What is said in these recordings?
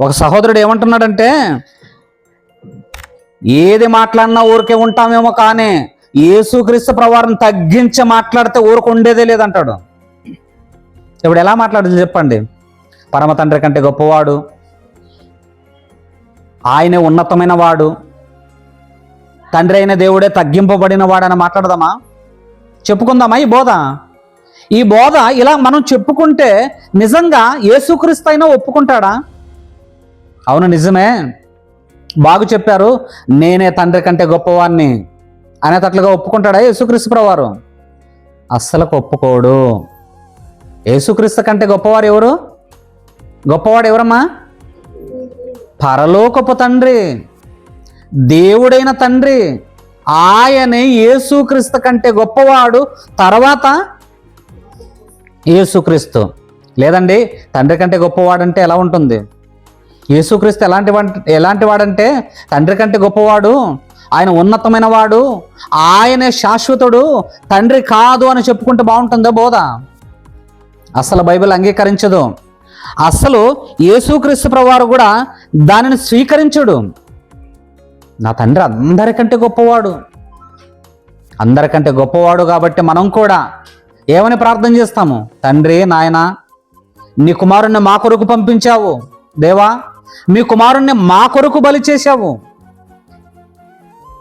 ఒక సహోదరుడు ఏమంటున్నాడంటే ఏది మాట్లాడినా ఊరికే ఉంటామేమో కానీ యేసుక్రీస్తు ప్రవారం తగ్గించి మాట్లాడితే ఊరికి ఉండేదే లేదంటాడు. ఇప్పుడు ఎలా మాట్లాడుతుంది చెప్పండి. పరమ తండ్రి కంటే గొప్పవాడు ఆయనే ఉన్నతమైన వాడు తండ్రి అయిన దేవుడే తగ్గింపబడిన వాడని మాట్లాడదామా? చెప్పుకుందామా ఈ బోధ? ఈ బోధ ఇలా మనం చెప్పుకుంటే నిజంగా యేసుక్రీస్తు అయినా ఒప్పుకుంటాడా? అవును నిజమే. బాగు చెప్పారు నేనే తండ్రి కంటే గొప్పవాణ్ణి. అనేటట్లుగా ఒప్పుకుంటాడా యేసుక్రీస్తు ప్రవారు అస్సలకు ఒప్పుకోడు. యేసుక్రీస్తు కంటే గొప్పవారు ఎవరు? గొప్పవాడు ఎవరమ్మా? పరలోకపు తండ్రి. దేవుడైన తండ్రి. ఆయనే యేసుక్రీస్తు కంటే గొప్పవాడు. తర్వాత? యేసుక్రీస్తు. లేదండి తండ్రి కంటే గొప్పవాడంటే ఎలా ఉంటుంది? యేసుక్రీస్తు ఎలాంటి ఎలాంటి వాడంటే తండ్రి కంటే గొప్పవాడు ఆయన ఉన్నతమైన వాడు ఆయనే శాశ్వతుడు తండ్రి కాదు అని చెప్పుకుంటే బాగుంటుందో బోధ? అసలు బైబిల్ అంగీకరించదు. అసలు యేసుక్రీస్తు ప్రవారు కూడా దానిని స్వీకరించడు. నా తండ్రి అందరికంటే గొప్పవాడు. అందరికంటే గొప్పవాడు కాబట్టి మనం కూడా ఏమని ప్రార్థన చేస్తాము? తండ్రి నాయన నీ కుమారుణ్ణి మా కొరకు పంపించావు. దేవా మీ కుమారుణ్ణి మా కొరకు బలి చేశావు.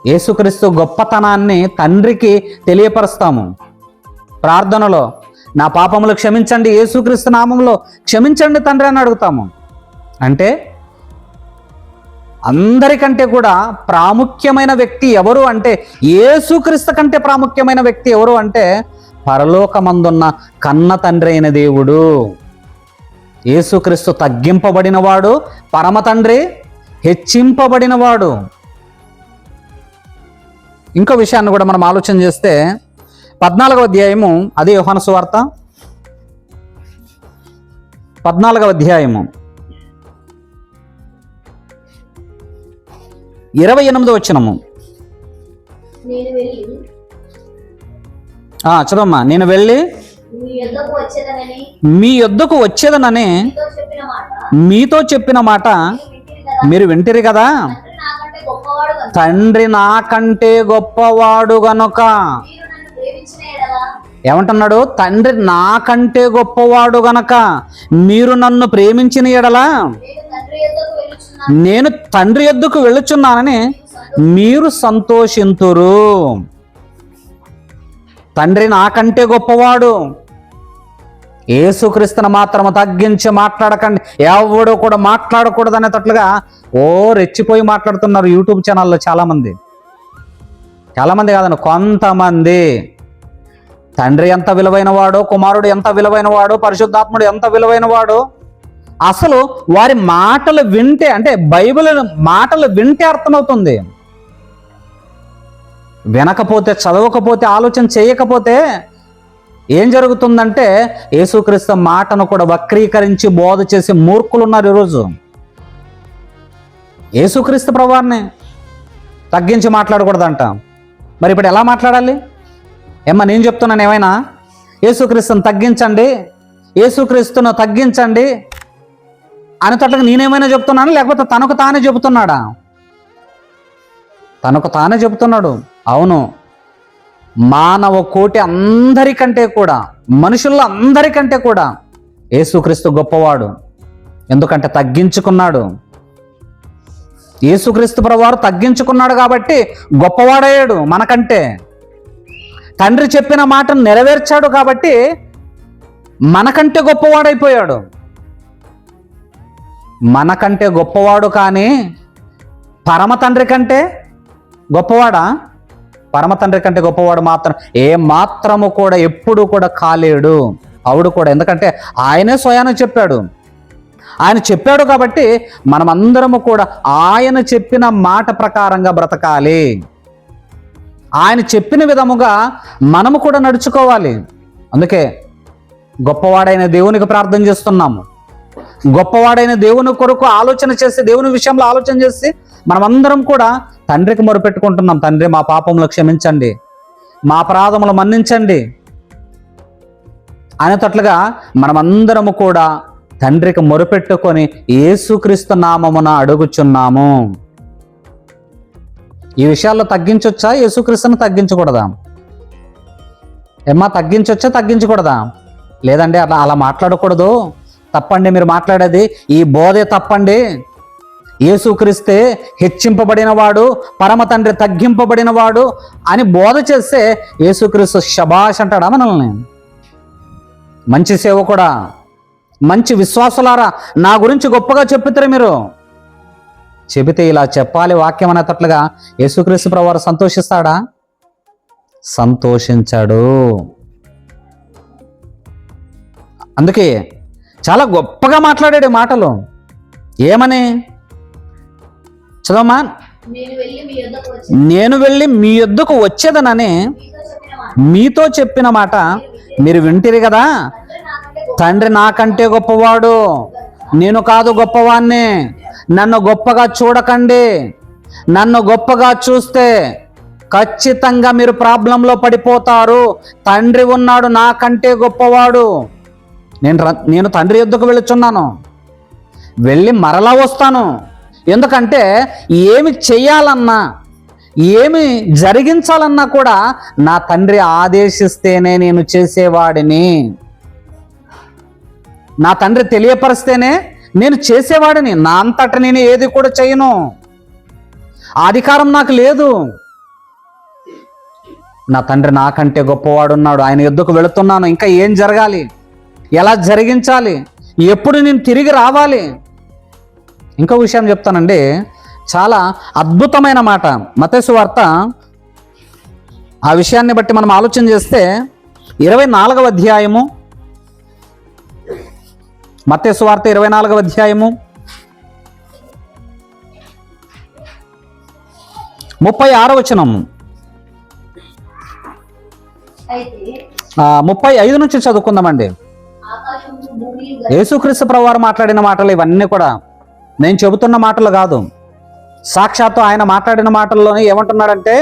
యేసుక్రీస్తు గొప్పతనాన్ని తండ్రికి తెలియపరుస్తాము. ప్రార్థనలో నా పాపములు క్షమించండి యేసుక్రీస్తు నామంలో క్షమించండి తండ్రి అని అడుగుతాము. అంటే అందరికంటే కూడా ప్రాముఖ్యమైన వ్యక్తి ఎవరు అంటే యేసుక్రీస్తు కంటే ప్రాముఖ్యమైన వ్యక్తి ఎవరు అంటే పరలోకమందున్న కన్న తండ్రి అయిన దేవుడు. యేసుక్రీస్తు తగ్గింపబడినవాడు పరమ తండ్రి హెచ్చింపబడినవాడు. ఇంకో విషయాన్ని కూడా మనం ఆలోచన చేస్తే పద్నాలుగవ అధ్యాయము అదే యోహాన సువార్త. పద్నాలుగవ అధ్యాయము. ఇరవై ఎనిమిదో వచ్చినము చదవమ్మా. నేను వెళ్ళి మీ యొద్దకు వచ్చేదనని మీతో చెప్పిన మాట. మీరు వింటిరి కదా? తండ్రి నాకంటే గొప్పవాడు గనుక. ఏమంటున్నాడు? తండ్రి నాకంటే గొప్పవాడు గనక. మీరు నన్ను ప్రేమించిన ఎడలా? నేను తండ్రి ఎద్దుకు వెళ్ళుచున్నానని మీరు సంతోషింతురు. తండ్రి నాకంటే గొప్పవాడు. ఏసుక్రీస్తుని మాత్రం తగ్గించి మాట్లాడకండి. ఎవడు కూడా మాట్లాడకూడదు అనేటట్లుగా ఓ రెచ్చిపోయి మాట్లాడుతున్నారు యూట్యూబ్ ఛానల్లో చాలామంది. చాలామంది కాదండి కొంతమంది. తండ్రి ఎంత విలువైన వాడో కుమారుడు ఎంత విలువైన వాడో పరిశుద్ధాత్ముడు ఎంత విలువైన వాడో అసలు వారి మాటలు వింటే అంటే బైబిల్ మాటలు వింటే అర్థమవుతుంది. వినకపోతే చదవకపోతే ఆలోచన చేయకపోతే ఏం జరుగుతుందంటే యేసుక్రీస్తు మాటను కూడా వక్రీకరించి బోధ చేసే మూర్ఖులు ఉన్నారు ఈరోజు. యేసుక్రీస్తు ప్రభువారిని తగ్గించి మాట్లాడకూడదంట. మరి ఇప్పుడు ఎలా మాట్లాడాలి? ఏమ్మా నేను చెప్తున్నాను ఏమైనా? యేసుక్రీస్తుని తగ్గించండి. యేసుక్రీస్తును తగ్గించండి. అనేటట్లుగా నేనేమైనా చెప్తున్నాను? లేకపోతే తనకు తానే చెబుతున్నాడా? తనకు తానే చెబుతున్నాడు. అవును. మానవ కోటి అందరికంటే కూడా మనుషుల్లో అందరికంటే కూడా యేసుక్రీస్తు గొప్పవాడు. ఎందుకంటే తగ్గించుకున్నాడు. యేసుక్రీస్తు ప్రభువారు తగ్గించుకున్నాడు కాబట్టి గొప్పవాడయ్యాడు మనకంటే. తండ్రి చెప్పిన మాటను నెరవేర్చాడు కాబట్టి మనకంటే గొప్పవాడైపోయాడు. మనకంటే గొప్పవాడు కానీ పరమ తండ్రి కంటే గొప్పవాడా? పరమ తండ్రి కంటే గొప్పవాడు మాత్రం ఏ మాత్రము కూడా ఎప్పుడు కూడా కాలేడు. అవుడు కూడా. ఎందుకంటే ఆయనే స్వయాన చెప్పాడు. ఆయన చెప్పాడు కాబట్టి మనమందరము కూడా ఆయన చెప్పిన మాట ప్రకారంగా బ్రతకాలి. ఆయన చెప్పిన విధముగా మనము కూడా నడుచుకోవాలి. అందుకే గొప్పవాడైన దేవునికి ప్రార్థన చేస్తున్నాము. గొప్పవాడైన దేవుని కొరకు ఆలోచన చేసి దేవుని విషయంలో ఆలోచన చేసి మనమందరం కూడా తండ్రికి మొరుపెట్టుకుంటున్నాం తండ్రి మా పాపములు క్షమించండి. మా అపరాధములు మన్నించండి. అనేటట్లుగా మనమందరము కూడా తండ్రికి మొరుపెట్టుకొని యేసుక్రీస్తు నామమున అడుగుచున్నాము. ఈ విషయాల్లో తగ్గించొచ్చా? యేసుక్రీస్తుని తగ్గించకూడదా? ఏమ్మా తగ్గించొచ్చా? తగ్గించకూడదా? లేదండి అలా అలా మాట్లాడకూడదు. తప్పండి మీరు మాట్లాడేది ఈ బోధే తప్పండి. యేసుక్రీస్తే హెచ్చింపబడినవాడు పరమతండ్రి పరమ తండ్రి అని బోధ చేస్తే యేసుక్రీస్తు శబాష్ అంటాడా మనల్ని? మంచి సేవకుడా? మంచి విశ్వాసులారా? నా గురించి గొప్పగా చెప్పుతారు మీరు. చెబితే ఇలా చెప్పాలి వాక్యం అనేటట్లుగా యేసుక్రీస్తు ప్రవారు సంతోషిస్తాడా? సంతోషించాడు. అందుకే చాలా గొప్పగా మాట్లాడాడు మాటలు. ఏమని? చదవమ్మా నేను వెళ్ళి మీ యొద్దకు వచ్చేదనని మీతో చెప్పిన మాట. మీరు వింటిరి కదా? తండ్రి నాకంటే గొప్పవాడు. నేను కాదు గొప్పవాణ్ణి. నన్ను గొప్పగా చూడకండి. నన్ను గొప్పగా చూస్తే ఖచ్చితంగా మీరు ప్రాబ్లంలో పడిపోతారు. తండ్రి ఉన్నాడు నాకంటే గొప్పవాడు. నేను నేను తండ్రి యొద్దకు వెళుచున్నాను. వెళ్ళి మరలా వస్తాను. ఎందుకంటే ఏమి చేయాలన్నా ఏమి జరిగించాలన్నా కూడా నా తండ్రి ఆదేశిస్తేనే నేను చేసేవాడిని. నా తండ్రి తెలియపరిస్తేనే నేను చేసేవాడిని. నా అంతట నేను ఏది కూడా చేయను. ఆ అధికారం నాకు లేదు. నా తండ్రి నాకంటే గొప్పవాడున్నాడు. ఆయన ఎద్దుకు వెళుతున్నాను. ఇంకా ఏం జరగాలి? ఎలా జరిగించాలి? ఎప్పుడు నేను తిరిగి రావాలి? ఇంకో విషయం చెప్తానండి. చాలా అద్భుతమైన మాట మతేసు వార్త. ఆ విషయాన్ని బట్టి మనం ఆలోచన చేస్తే ఇరవై నాలుగవ అధ్యాయము మత్తేసు వార్త ఇరవై నాలుగవ అధ్యాయము ముప్పై ఆరో వచనం ముప్పై ఐదు నుంచి చదువుకుందామండి. యేసుక్రీస్తు ప్రవారు మాట్లాడిన మాటలు ఇవన్నీ కూడా నేను చెబుతున్న మాటలు కాదు. సాక్షాత్తు ఆయన మాట్లాడిన మాటల్లోనే ఏమంటున్నాడంటే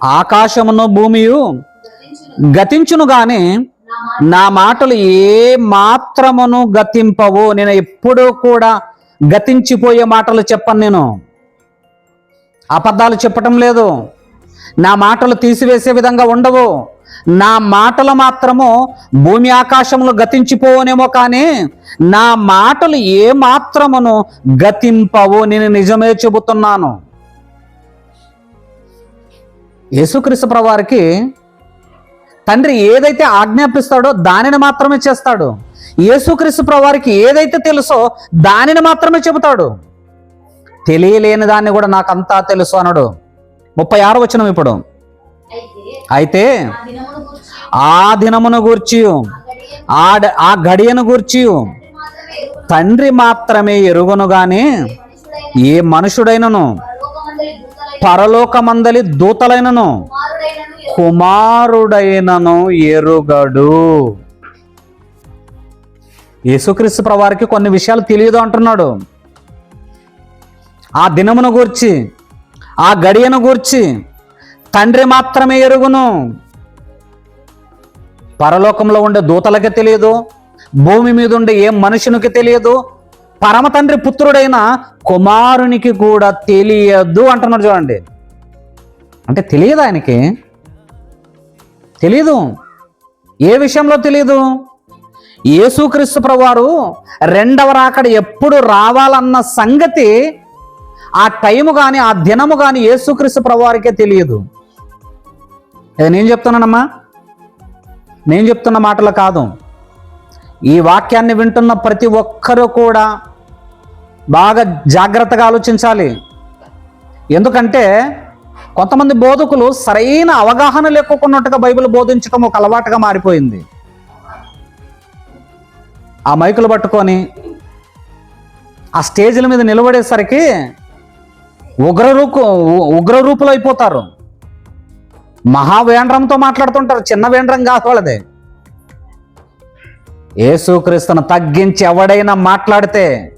ఆకాశమును భూమియు గతించును కానీ గాని నా నా మాటలు ఏ మాత్రమును గతింపవు. నేను ఎప్పుడూ కూడా గతించిపోయే మాటలు చెప్పను నేను. అబద్ధాలు చెప్పటం లేదు. నా మాటలు తీసివేసే విధంగా ఉండవు. నా మాటలు మాత్రము భూమి ఆకాశములు గతించిపోవనేమో కానీ నా మాటలు ఏ మాత్రమును గతింపవు నేను నిజమే చెబుతున్నాను. యేసుక్రీస్తు ప్రవారికి తండ్రి ఏదైతే ఆజ్ఞాపిస్తాడో దానిని మాత్రమే చేస్తాడు. యేసుక్రీస్తు ప్రవారికి ఏదైతే తెలుసో దానిని మాత్రమే చెబుతాడు. తెలియలేని దాన్ని కూడా నాకు అంతా తెలుసు అనడు ముప్పై ఆరు వచనం ఇప్పుడు. అయితే ఆ దినమును గూర్చి ఆ ఆ గడియను గూర్చి తండ్రి మాత్రమే ఎరుగును. గాని ఏ మనుషుడైనను పరలోకమందలి దూతలైనను కుమారుడైనను ఎరుగడు యేసుక్రీస్తు ప్రవారికి కొన్ని విషయాలు తెలియదు అంటున్నాడు ఆ దినమును గూర్చి ఆ గడియను గూర్చి తండ్రి మాత్రమే ఎరుగును. పరలోకంలో ఉండే దూతలకి తెలియదు భూమి మీద ఉండే ఏ మనుషునికి తెలియదు పరమ తండ్రి పుత్రుడైన కుమారునికి కూడా తెలియదు అంటున్నాడు చూడండి. అంటే తెలియదు ఆయనకి? తెలియదు ఏ విషయంలో తెలియదు యేసుక్రీస్తు ప్రవారు రెండవ రాకడ ఎప్పుడు రావాలన్న సంగతి ఆ టైము కానీ ఆ దినము కానీ యేసుక్రీస్తు ప్రవారికే తెలియదు. ఇది నేను చెప్తున్నానమ్మా. నేను చెప్తున్న మాటలు కాదు. ఈ వాక్యాన్ని వింటున్న ప్రతి ఒక్కరూ కూడా బాగా జాగ్రత్తగా ఆలోచించాలి. ఎందుకంటే కొంతమంది బోధకులు సరైన అవగాహన లేకున్నట్టుగా బైబిల్ బోధించడం ఒక అలవాటుగా మారిపోయింది. ఆ మైకులు పట్టుకొని ఆ స్టేజ్ల మీద నిలబడేసరికి ఉగ్రరూపు ఉగ్రరూపులు అయిపోతారు. మహావేండ్రంతో మాట్లాడుతుంటారు. చిన్న వేండ్రం కాదు వాళ్ళది. యేసుక్రీస్తును తగ్గించి ఎవడైనా మాట్లాడితే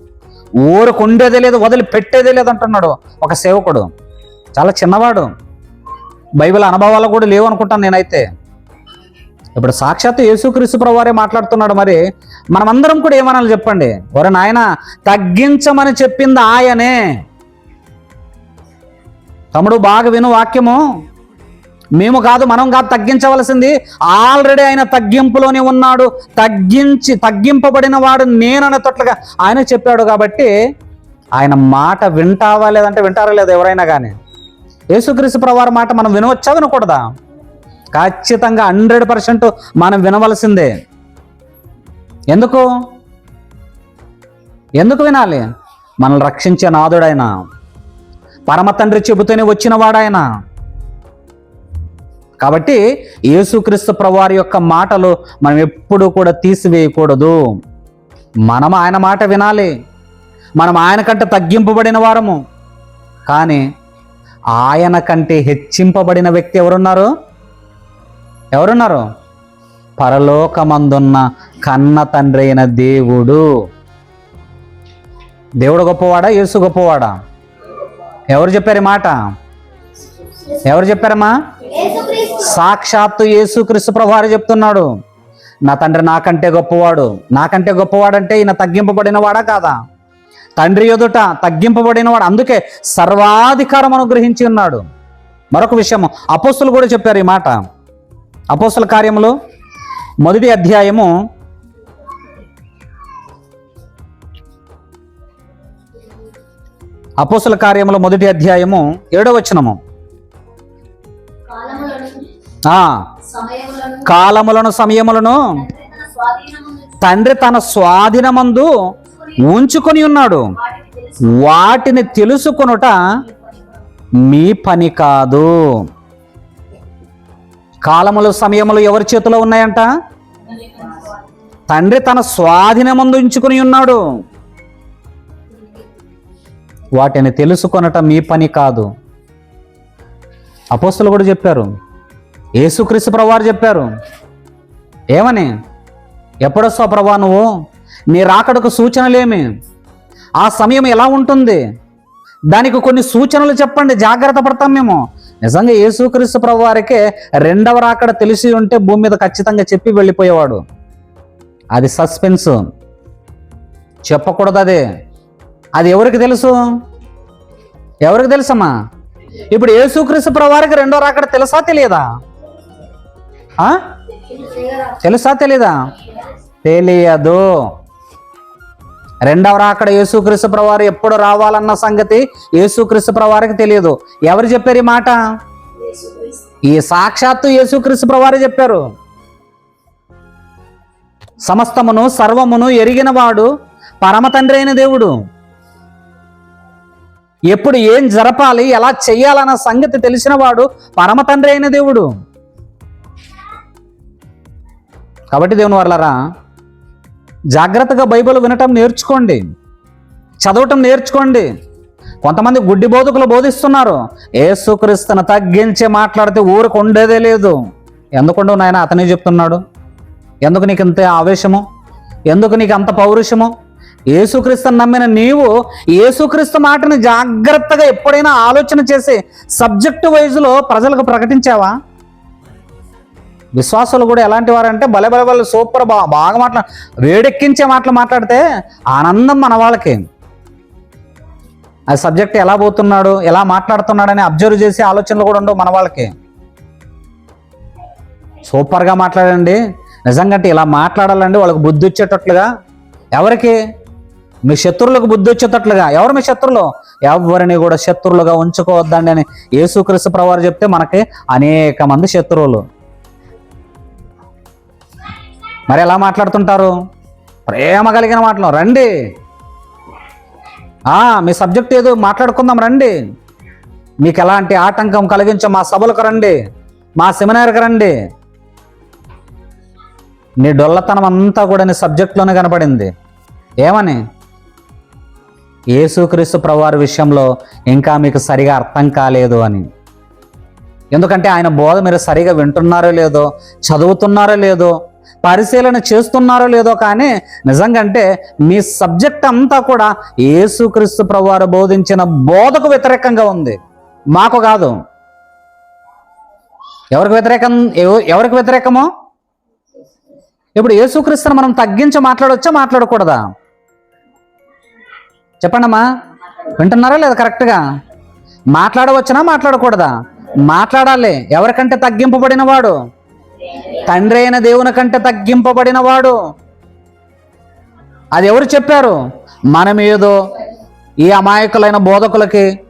ఊరుకుండేదే లేదు వదిలి పెట్టేదే లేదు అంటున్నాడు ఒక సేవకుడు. చాలా చిన్నవాడు. బైబిల్ అనుభవాలు కూడా లేవు అనుకుంటాను నేనైతే. ఇప్పుడు సాక్షాత్తు యేసుక్రీస్తు ప్రభువారే మాట్లాడుతున్నాడు మరి. మనమందరం కూడా ఏమనాలి చెప్పండి? ఒరే నాయన తగ్గించమని చెప్పింది ఆయనే. తమ్ముడు బాగా విను వాక్యము. మేము కాదు మనం కాదు తగ్గించవలసింది. ఆల్రెడీ ఆయన తగ్గింపులోనే ఉన్నాడు. తగ్గించి తగ్గింపబడిన వాడు నేననేటట్లుగా ఆయన చెప్పాడు కాబట్టి ఆయన మాట వింటావా లేదంటే వింటారా లేదా ఎవరైనా కానీ యేసుక్రీస్తు ప్రవారి మాట మనం వినవచ్చా? వినకూడదా? ఖచ్చితంగా హండ్రెడ్ పర్సెంట్ మనం వినవలసిందే. ఎందుకు? ఎందుకు వినాలి? మనల్ని రక్షించే నాదుడైన పరమ తండ్రి చెబుతూనే వచ్చిన వాడాయన కాబట్టి యేసుక్రీస్తు ప్రవారి యొక్క మాటలు మనం ఎప్పుడూ కూడా తీసివేయకూడదు. మనం ఆయన మాట వినాలి. మనం ఆయన కంటే తగ్గింపబడిన వారము. కానీ ఆయన కంటే హెచ్చింపబడిన వ్యక్తి ఎవరున్నారు? ఎవరున్నారు? పరలోకమందున్న కన్న తండ్రి అయిన దేవుడు. దేవుడు గొప్పవాడా? యేసు గొప్పవాడా? ఎవరు చెప్పారు మాట? ఎవరు చెప్పారమ్మా? సాక్షాత్తు యేసుక్రీస్తు ప్రభువారు చెప్తున్నాడు నా తండ్రి నాకంటే గొప్పవాడు నాకంటే గొప్పవాడంటే ఈయన తగ్గింపబడిన వాడా కాదా? తండ్రి ఎదుట తగ్గింపబడిన వాడు? అందుకే సర్వాధికారం అనుగ్రహించి ఉన్నాడు. మరొక విషయం అపోస్తులు కూడా చెప్పారు ఈ మాట. అపోస్తుల కార్యములు మొదటి అధ్యాయము అపోస్తుల కార్యములు మొదటి అధ్యాయము ఏడో వచనము. కాలములను సమయములను తండ్రి తన స్వాధీనమందు ఉంచుకొని ఉన్నాడు. వాటిని తెలుసుకొనుట మీ పని కాదు. కాలములు సమయములు ఎవరి చేతిలో ఉన్నాయంట? తండ్రి తన స్వాధీనమందు ఉంచుకొని ఉన్నాడు. వాటిని తెలుసుకొనట మీ పని కాదు. అపోస్తులు కూడా చెప్పారు. యేసుక్రీస్తు ప్రభువారు చెప్పారు ఏమని? ఎప్పుడొస్తావు ప్రభా నువ్వు? నీ రాకడకు సూచనలేమి? ఆ సమయం ఎలా ఉంటుంది? దానికి కొన్ని సూచనలు చెప్పండి జాగ్రత్త పడతాం మేము. నిజంగా యేసుక్రీస్తు ప్రభు వారికే రెండవ రాకడ తెలిసి ఉంటే భూమి మీద ఖచ్చితంగా చెప్పి వెళ్ళిపోయేవాడు. అది సస్పెన్స్. చెప్పకూడదు అదే. అది ఎవరికి తెలుసు? ఎవరికి తెలుసమ్మా? ఇప్పుడు యేసుక్రీస్తు ప్రభు వారికి రెండో రాకడ తెలుసా తెలియదా? తెలుసా తెలీదా? తెలియదు. రెండవ రాకడ యేసుక్రీస్తు ప్రవారు ఎప్పుడు రావాలన్న సంగతి యేసుక్రీస్తు ప్రవారికి తెలియదు. ఎవరు చెప్పారు ఈ మాట? ఈ సాక్షాత్తు యేసుక్రీస్తు ప్రవారు చెప్పారు. సమస్తమును సర్వమును ఎరిగిన వాడు అయిన దేవుడు. ఎప్పుడు ఏం జరపాలి ఎలా చెయ్యాలన్న సంగతి తెలిసిన వాడు అయిన దేవుడు. కాబట్టి దేవుని వర్లరా జాగ్రత్తగా బైబిల్ వినటం నేర్చుకోండి. చదవటం నేర్చుకోండి. కొంతమంది గుడ్డి బోధకులు బోధిస్తున్నారు ఏసుక్రీస్తును తగ్గించి మాట్లాడితే ఊరికి ఉండేదే లేదు. ఎందుకుండవు నాయన అతనే చెప్తున్నాడు. ఎందుకు నీకు ఇంత ఆవేశము? ఎందుకు నీకు అంత పౌరుషము? ఏసుక్రీస్తుని నమ్మిన నీవు ఏసుక్రీస్తు మాటని జాగ్రత్తగా ఎప్పుడైనా ఆలోచన చేసి సబ్జెక్టు వైజ్లో ప్రజలకు ప్రకటించావా? విశ్వాసులు కూడా ఎలాంటి వారంటే భలే భలే వాళ్ళు సూపర్ బా బాగా మాట్లా వేడెక్కించే మాటలు మాట్లాడితే ఆనందం మన వాళ్ళకి. ఆ సబ్జెక్ట్ ఎలా పోతున్నాడు ఎలా మాట్లాడుతున్నాడని అబ్జర్వ్ చేసే ఆలోచనలు కూడా ఉండవు మన వాళ్ళకి. సూపర్గా మాట్లాడండి. నిజంగా అంటే ఇలా మాట్లాడాలండి వాళ్ళకి బుద్ధి వచ్చేటట్లుగా. ఎవరికి? మీ శత్రువులకు బుద్ధి వచ్చేటట్లుగా. ఎవరు మీ శత్రులు? ఎవరిని కూడా శత్రువులుగా ఉంచుకోవద్దండి అని యేసుక్రీస్తు ప్రవారు చెప్తే మనకి అనేక మంది శత్రువులు. మరి ఎలా మాట్లాడుతుంటారు? ప్రేమ కలిగిన మాటలు. రండి. మీ సబ్జెక్ట్ ఏదో మాట్లాడుకుందాం రండి. మీకు ఎలాంటి ఆటంకం కలిగించే మా సభలకు రండి. మా సెమినార్కి రండి. నీ డొల్లతనం అంతా కూడా నీ సబ్జెక్ట్లోనే కనపడింది. ఏమని? యేసుక్రీస్తు ప్రభువారి విషయంలో ఇంకా మీకు సరిగా అర్థం కాలేదు అని. ఎందుకంటే ఆయన బోధ మీరు సరిగా వింటున్నారో లేదో చదువుతున్నారో లేదో పరిశీలన చేస్తున్నారో లేదో కానీ నిజంగా అంటే మీ సబ్జెక్ట్ అంతా కూడా యేసుక్రీస్తు ప్రభువారు బోధించిన బోధకు వ్యతిరేకంగా ఉంది. మాకు కాదు. ఎవరికి వ్యతిరేకం? ఎవరికి వ్యతిరేకమో? ఇప్పుడు యేసుక్రీస్తుని మనం తగ్గించి మాట్లాడవచ్చా మాట్లాడకూడదా? చెప్పండమ్మా. వింటున్నారా లేదా కరెక్ట్గా? మాట్లాడవచ్చునా? మాట్లాడకూడదా? మాట్లాడాలి. ఎవరికంటే తగ్గింపబడిన వాడు? తండ్రి అయిన దేవుని కంటే తగ్గింపబడిన వాడు అది ఎవరు చెప్పారు? మనం ఏదో ఈ అమాయకులైన బోధకులకి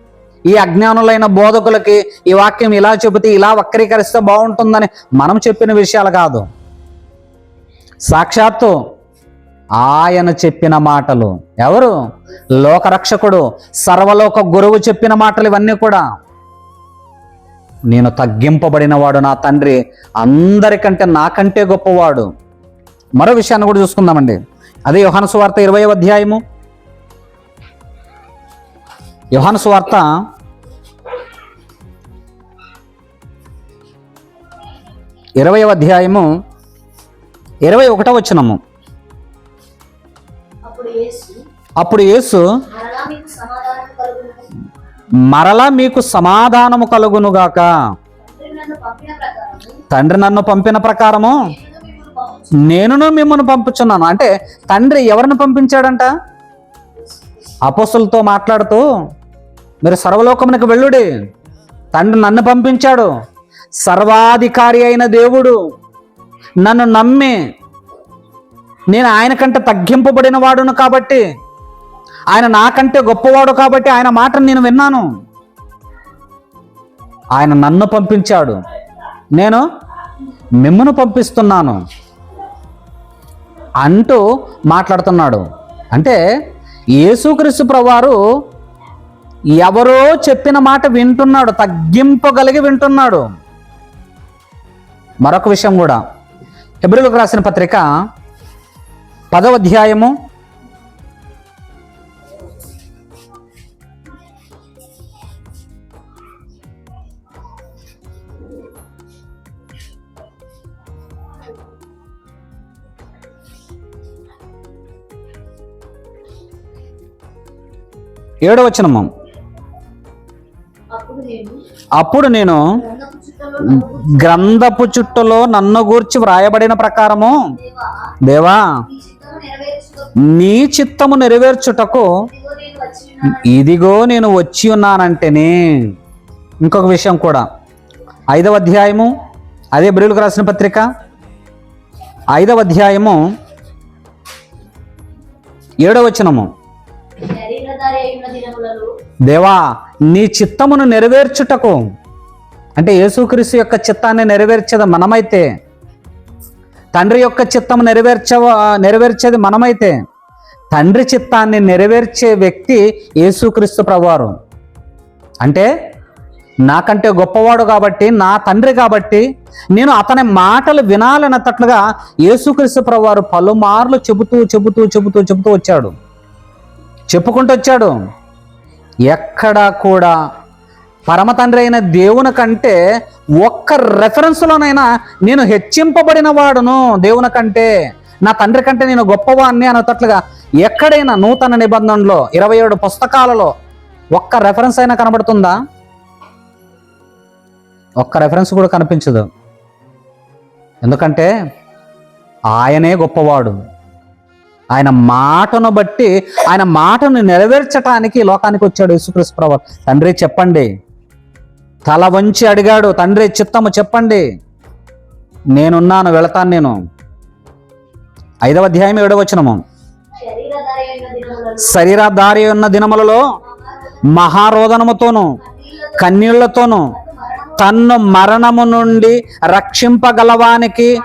ఈ అజ్ఞానులైన బోధకులకి ఈ వాక్యం ఇలా చెబితే ఇలా వక్రీకరిస్తే బాగుంటుందని మనం చెప్పిన విషయాలు కాదు. సాక్షాత్తు ఆయన చెప్పిన మాటలు. ఎవరు? లోకరక్షకుడు సర్వలోక గురువు చెప్పిన మాటలు ఇవన్నీ కూడా. నేను తగ్గింపబడినవాడు నా తండ్రి అందరికంటే నాకంటే గొప్పవాడు. మరో విషయాన్ని కూడా చూసుకుందామండి. అదే యోహాను సువార్త ఇరవై అధ్యాయము. యోహాను సువార్త ఇరవై అధ్యాయము ఇరవై ఒకటో వచ్చినము అప్పుడు యేసు మరలా మీకు సమాధానము కలుగునుగాక తండ్రి నన్ను పంపిన ప్రకారము తండ్రి నన్ను పంపిన ప్రకారము నేను మిమ్మల్ని నేనును మిమ్మల్ని పంపుచున్నాను. అంటే తండ్రి ఎవరిని పంపించాడంట? అపోసులతో మాట్లాడుతూ మీరు సర్వలోకమునికి వెళ్ళుడి. తండ్రి నన్ను పంపించాడు. సర్వాధికారి అయిన దేవుడు నన్ను నమ్మి నేను ఆయన కంటే తగ్గింపబడిన వాడును కాబట్టి ఆయన నాకంటే గొప్పవాడు కాబట్టి ఆయన మాటను నేను విన్నాను. ఆయన నన్ను పంపించాడు. నేను మిమ్మను పంపిస్తున్నాను అంటూ మాట్లాడుతున్నాడు. అంటే యేసుక్రీస్తు ప్రవారు ఎవరో చెప్పిన మాట వింటున్నాడు తగ్గింపగలిగి వింటున్నాడు. మరొక విషయం కూడా. హెబ్రిలకు రాసిన పత్రిక పదవ అధ్యాయము ఏడవ వచనము అప్పుడు నేను గ్రంథపు చుట్టలో నన్ను గూర్చి వ్రాయబడిన ప్రకారము దేవా నీ చిత్తము నెరవేర్చుటకు ఇదిగో నేను వచ్చి ఉన్నానంటేనే. ఇంకొక విషయం కూడా. ఐదవ అధ్యాయము అదే బ్రిలుకు రాసిన పత్రిక. ఐదవ అధ్యాయము ఏడవ దేవా నీ చిత్తమును నెరవేర్చుటకు. అంటే యేసుక్రీస్తు యొక్క చిత్తాన్ని నెరవేర్చేది మనమైతే. తండ్రి యొక్క చిత్తము నెరవేర్చ నెరవేర్చేది మనమైతే. తండ్రి చిత్తాన్ని నెరవేర్చే వ్యక్తి యేసుక్రీస్తు ప్రభువారు. అంటే నాకంటే గొప్పవాడు కాబట్టి నా తండ్రి కాబట్టి నేను అతని మాటలు వినాలన్నట్లుగా యేసుక్రీస్తు ప్రభువారు పలుమార్లు చెబుతూ చెబుతూ చెబుతూ చెబుతూ వచ్చాడు. చెప్పుకుంటూ వచ్చాడు. ఎక్కడా కూడా పరమతండ్రి అయిన దేవుని కంటే ఒక్క రెఫరెన్స్లోనైనా నేను హెచ్చింపబడిన వాడును దేవుని కంటే. నా తండ్రి కంటే నేను గొప్పవాడిని అనేటట్లుగా ఎక్కడైనా నూతన నిబంధనలో ఇరవై ఏడు పుస్తకాలలో ఒక్క రెఫరెన్స్ అయినా కనబడుతుందా? ఒక్క రెఫరెన్స్ కూడా కనిపించదు. ఎందుకంటే ఆయనే గొప్పవాడు. ఆయన మాటను బట్టి ఆయన మాటను నెరవేర్చటానికి లోకానికి వచ్చాడు యేసుక్రీస్తు ప్రభు తండ్రి చెప్పండి. తల వంచి అడిగాడు తండ్రి చిత్తము చెప్పండి. నేనున్నాను వెళతాను నేను. ఐదవ అధ్యాయం ఏడవ వచనము. శరీరధారి ఉన్న దినములలో మహారోదనముతోను కన్నీళ్ళతోను తన్ను మరణము నుండి రక్షింపగలవానికి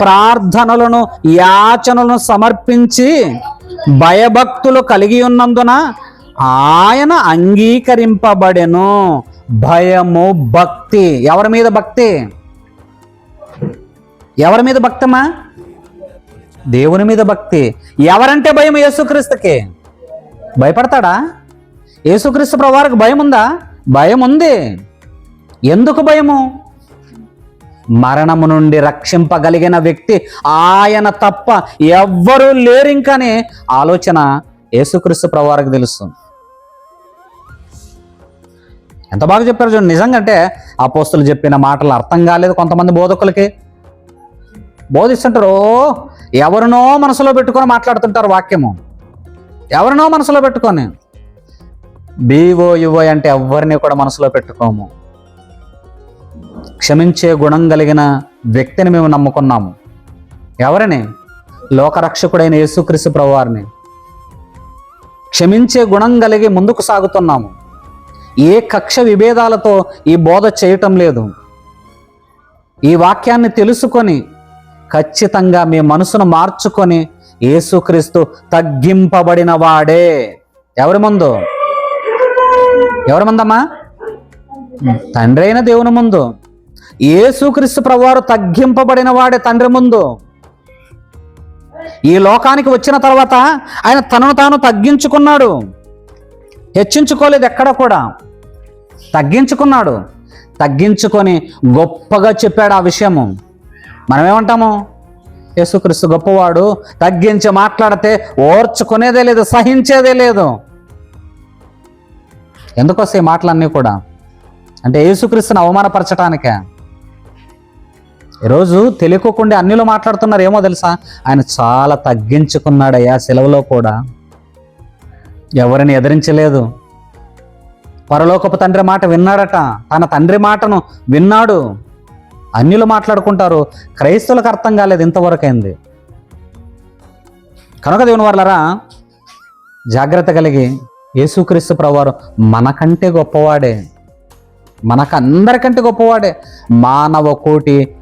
ప్రార్థనలను యాచనలను సమర్పించి భయభక్తులు కలిగి ఉన్నందున ఆయన అంగీకరింపబడెను. భయము భక్తి. ఎవరి మీద భక్తి? ఎవరి మీద భక్తమా? దేవుని మీద భక్తి. ఎవరంటే భయం యేసుక్రీస్తుకి? భయపడతాడా? యేసుక్రీస్తు ప్రభువారికి భయం ఉందా భయం ఉంది ఎందుకు భయము? మరణము నుండి రక్షింపగలిగిన వ్యక్తి ఆయన తప్ప ఎవ్వరూ లేరు ఇంకనే ఆలోచన యేసుక్రీస్తు ప్రభువారికి తెలుస్తుంది. ఎంత బాగా చెప్పారు చూడండి. నిజంగా అంటే ఆ పోస్తులు చెప్పిన మాటలు అర్థం కాలేదు కొంతమంది బోధకులకి. బోధిస్తుంటారు ఓ ఎవరినో మనసులో పెట్టుకొని మాట్లాడుతుంటారు వాక్యము. ఎవరినో మనసులో పెట్టుకొని. బీవో యువో అంటే ఎవరిని కూడా మనసులో పెట్టుకోము. క్షమించే గుణం కలిగిన వ్యక్తిని మేము నమ్ముకున్నాము. ఎవరిని? లోకరక్షకుడైన యేసుక్రీస్తు ప్రభువారిని. క్షమించే గుణం కలిగి ముందుకు సాగుతున్నాము. ఏ కక్ష విభేదాలతో ఈ బోధ చేయటం లేదు. ఈ వాక్యాన్ని తెలుసుకొని ఖచ్చితంగా మీ మనసును మార్చుకొని యేసుక్రీస్తు తగ్గింపబడిన వాడే. ఎవరి ముందు? ఎవరి ముందమ్మా? తండ్రి అయిన దేవుని ముందు. యేసుక్రీస్తు ప్రభువారు తగ్గింపబడిన వాడే తండ్రి ముందు. ఈ లోకానికి వచ్చిన తర్వాత ఆయన తనను తాను తగ్గించుకున్నాడు. హెచ్చించుకోలేదు ఎక్కడ కూడా. తగ్గించుకున్నాడు. తగ్గించుకొని గొప్పగా చెప్పాడు ఆ విషయము. మనమేమంటాము? యేసుక్రీస్తు గొప్పవాడు తగ్గించి మాట్లాడితే ఓర్చుకునేదే లేదు సహించేదే లేదు. ఎందుకు వస్తాయి మాటలన్నీ కూడా? అంటే యేసుక్రీస్తుని అవమానపరచటానికే. ఈరోజు తెలియకోకుండా అన్నిలో మాట్లాడుతున్నారు ఏమో తెలుసా? ఆయన చాలా తగ్గించుకున్నాడయ్యా సెలవులో కూడా. ఎవరిని ఎదిరించలేదు. పరలోకపు తండ్రి మాట విన్నాడట. తన తండ్రి మాటను విన్నాడు. అన్యులు మాట్లాడుకుంటారు. క్రైస్తవులకు అర్థం కాలేదు ఇంతవరకైంది కనుక దేవుని వాళ్ళరా జాగ్రత్త కలిగి యేసుక్రీస్తు ప్రవారు మనకంటే గొప్పవాడే. మనకందరికంటే గొప్పవాడే. మానవ కోటి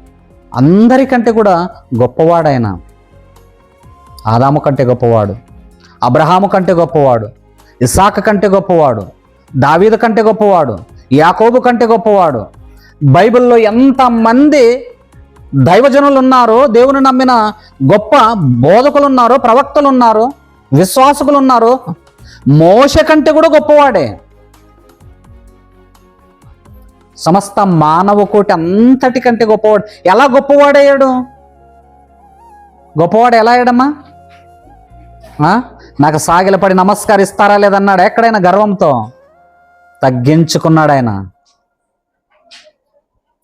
అందరికంటే కూడా గొప్పవాడైన ఆదాము కంటే గొప్పవాడు అబ్రహాము కంటే గొప్పవాడు ఇసాక కంటే గొప్పవాడు దావీదు కంటే గొప్పవాడు యాకోబు కంటే గొప్పవాడు. బైబిల్లో ఎంతమంది దైవజనులు ఉన్నారో దేవుని నమ్మిన గొప్ప బోధకులు ఉన్నారో ప్రవక్తలు ఉన్నారో విశ్వాసకులు ఉన్నారో మోష కంటే కూడా గొప్పవాడే. సమస్త మానవ కోటి అంతటికంటే గొప్పవాడు. ఎలా గొప్పవాడయ్యాడు? గొప్పవాడు ఎలా అయ్యాడమ్మా? నాకు సాగిలపడి నమస్కరిస్తారా లేదన్నాడు? ఎక్కడైనా గర్వంతో? తగ్గించుకున్నాడు ఆయన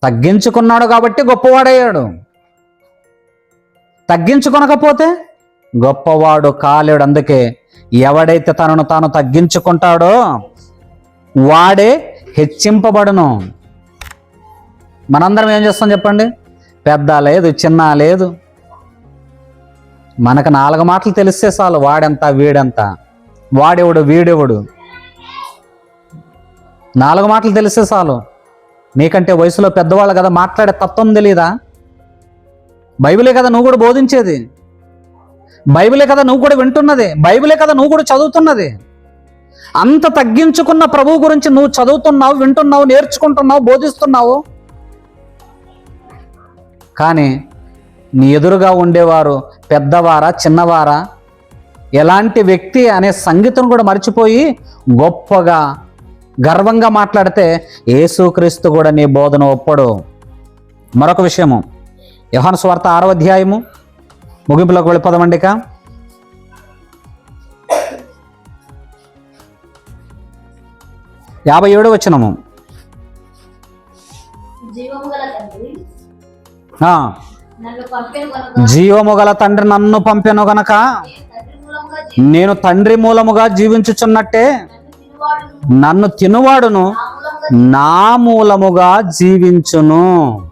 తగ్గించుకున్నాడు కాబట్టి గొప్పవాడయ్యాడు. తగ్గించుకొనకపోతే గొప్పవాడు కాలేడు. అందుకే ఎవడైతే తనను తాను తగ్గించుకుంటాడో వాడే హెచ్చింపబడును. మనందరం ఏం చేస్తాం చెప్పండి? పెద్ద లేదు చిన్న లేదు. మనకు నాలుగు మాటలు తెలిస్తే చాలు వాడెంత వీడెంత. వాడెవడు వీడెవడు? నాలుగు మాటలు తెలిస్తే చాలు. నీకంటే వయసులో పెద్దవాళ్ళు కదా మాట్లాడే తత్వం తెలియదా బైబిలే కదా నువ్వు కూడా బోధించేది. బైబిలే కదా నువ్వు కూడా వింటున్నది. బైబిలే కదా నువ్వు కూడా చదువుతున్నది. అంత తగ్గించుకున్న ప్రభువు గురించి నువ్వు చదువుతున్నావు వింటున్నావు నేర్చుకుంటున్నావు బోధిస్తున్నావు. కానీ నీ ఎదురుగా ఉండేవారు పెద్దవారా చిన్నవారా? ఎలాంటి వ్యక్తి అనే సంగీతం కూడా మర్చిపోయి గొప్పగా గర్వంగా మాట్లాడితే యేసుక్రీస్తు కూడా నీ బోధన ఒప్పడు. మరొక విషయము యోహాను స్వార్థ ఆరో అధ్యాయము ముగింపులోకి వెళ్ళిపోదామండి ఇక. యాభై ఏడు వచ్చినము జీవము గల తండ్రి నన్ను పంపెను గనక నేను తండ్రి మూలముగా జీవించుచున్నట్టే నన్ను తినువాడును నా మూలముగా నా మూలముగా జీవించును.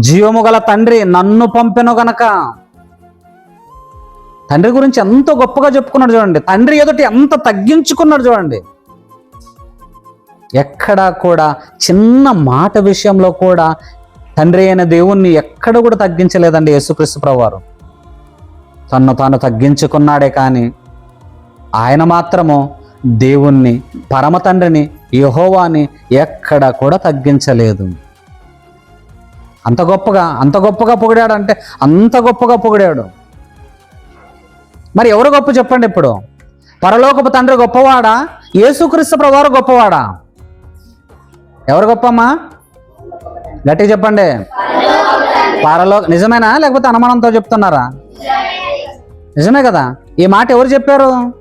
జీవము గల తండ్రి నన్ను పంపెను గనక. తండ్రి గురించి ఎంత గొప్పగా చెప్పుకున్నాడు చూడండి. తండ్రి ఎదుటి ఎంత తగ్గించుకున్నాడు చూడండి. ఎక్కడా కూడా చిన్న మాట విషయంలో కూడా తండ్రి అయిన దేవుణ్ణి ఎక్కడ కూడా తగ్గించలేదండి యేసుక్రీస్తు ప్రవారు తన్ను తాను తగ్గించుకున్నాడే కానీ ఆయన మాత్రము దేవుణ్ణి పరమ తండ్రిని యహోవాని ఎక్కడ కూడా తగ్గించలేదు. అంత గొప్పగా అంత గొప్పగా పొగిడాడు అంటే అంత గొప్పగా పొగిడాడు. మరి ఎవరు గొప్ప చెప్పండి ఇప్పుడు? పరలోకపు తండ్రి గొప్పవాడా? యేసుక్రీస్తు ప్రవారు గొప్పవాడా? ఎవరు గొప్పమ్మా? గట్టిగా చెప్పండి. పరలో నిజమేనా? లేకపోతే అనుమానంతో చెప్తున్నారా? నిజమే కదా. ఈ మాట ఎవరు చెప్పారు?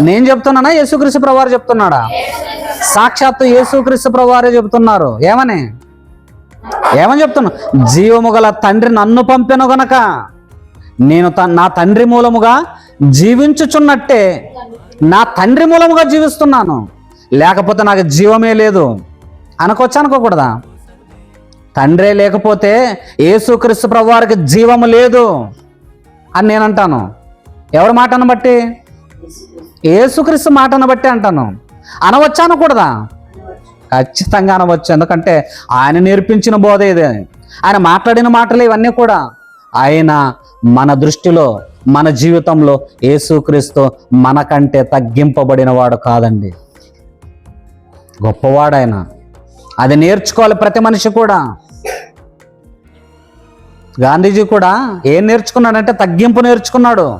నేను చెప్తున్నానా? యేసుక్రీస్తు ప్రభువారు చెప్తున్నాడా? సాక్షాత్తు యేసుక్రీస్తు ప్రభువారే చెప్తున్నారు. ఏమని? ఏమని చెప్తున్నా? జీవము గల తండ్రి నన్ను పంపెను గనక నేను త- నా తండ్రి మూలముగా జీవించుచున్నట్టే నా తండ్రి మూలముగా జీవిస్తున్నాను. లేకపోతే నాకు జీవమే లేదు. అనుకోవచ్చు? అనుకోకూడదా? తండ్రే లేకపోతే యేసుక్రీస్తు ప్రభువారికి జీవము లేదు అని నేను అంటాను. ఎవరి మాటను బట్టి? యేసుక్రీస్తు మాటను బట్టి అంటాను. అనవచ్చా అనకూడదా? ఖచ్చితంగా అనవచ్చు. ఎందుకంటే ఆయన నేర్పించిన బోధ ఇదే. ఆయన మాట్లాడిన మాటలు ఇవన్నీ కూడా. ఆయన మన దృష్టిలో మన జీవితంలో యేసుక్రీస్తు మనకంటే తగ్గింపబడిన వాడు కాదండి. గొప్పవాడు ఆయన అది నేర్చుకోవాలి ప్రతి మనిషి కూడా. గాంధీజీ కూడా ఏం నేర్చుకున్నాడంటే తగ్గింపు నేర్చుకున్నాడు.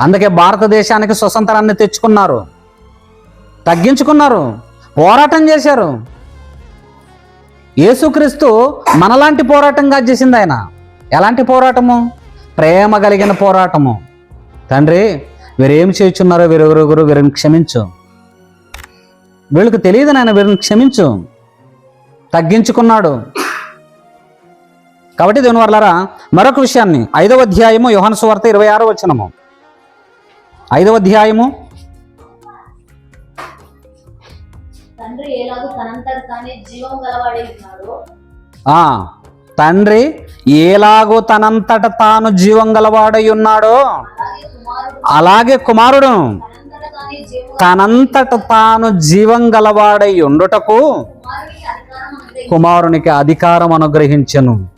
అందుకే భారతదేశానికి స్వతంత్రాన్ని తెచ్చుకున్నారు. తగ్గించుకున్నారు. పోరాటం చేశారు. యేసుక్రీస్తు మనలాంటి పోరాటంగా చేసింది ఆయన. ఎలాంటి పోరాటము? ప్రేమ కలిగిన పోరాటము. తండ్రి వీరేం చేయుచున్నారో వీరెవరెవరు వీరిని క్షమించు. వీళ్ళకి తెలియదు నాయన వీరిని క్షమించు. తగ్గించుకున్నాడు. కాబట్టి దేవుని వర్లారా మరొక విషయాన్ని ఐదవ అధ్యాయము యోహాను సువార్త ఇరవై ఆరో వచనము. ఐదవ అధ్యాయము. తండ్రి ఎలాగో తనంతట తానే జీవం గలవాడే ఉన్నాడో? ఆ తండ్రి ఎలాగో తనంతట తాను జీవం గలవాడై ఉన్నాడో? అలాగే కుమారుడు. తనంతట తానే జీవం గలవాడై ఉండుటకు. కుమారునికి అధికారం అనుగ్రహించెను.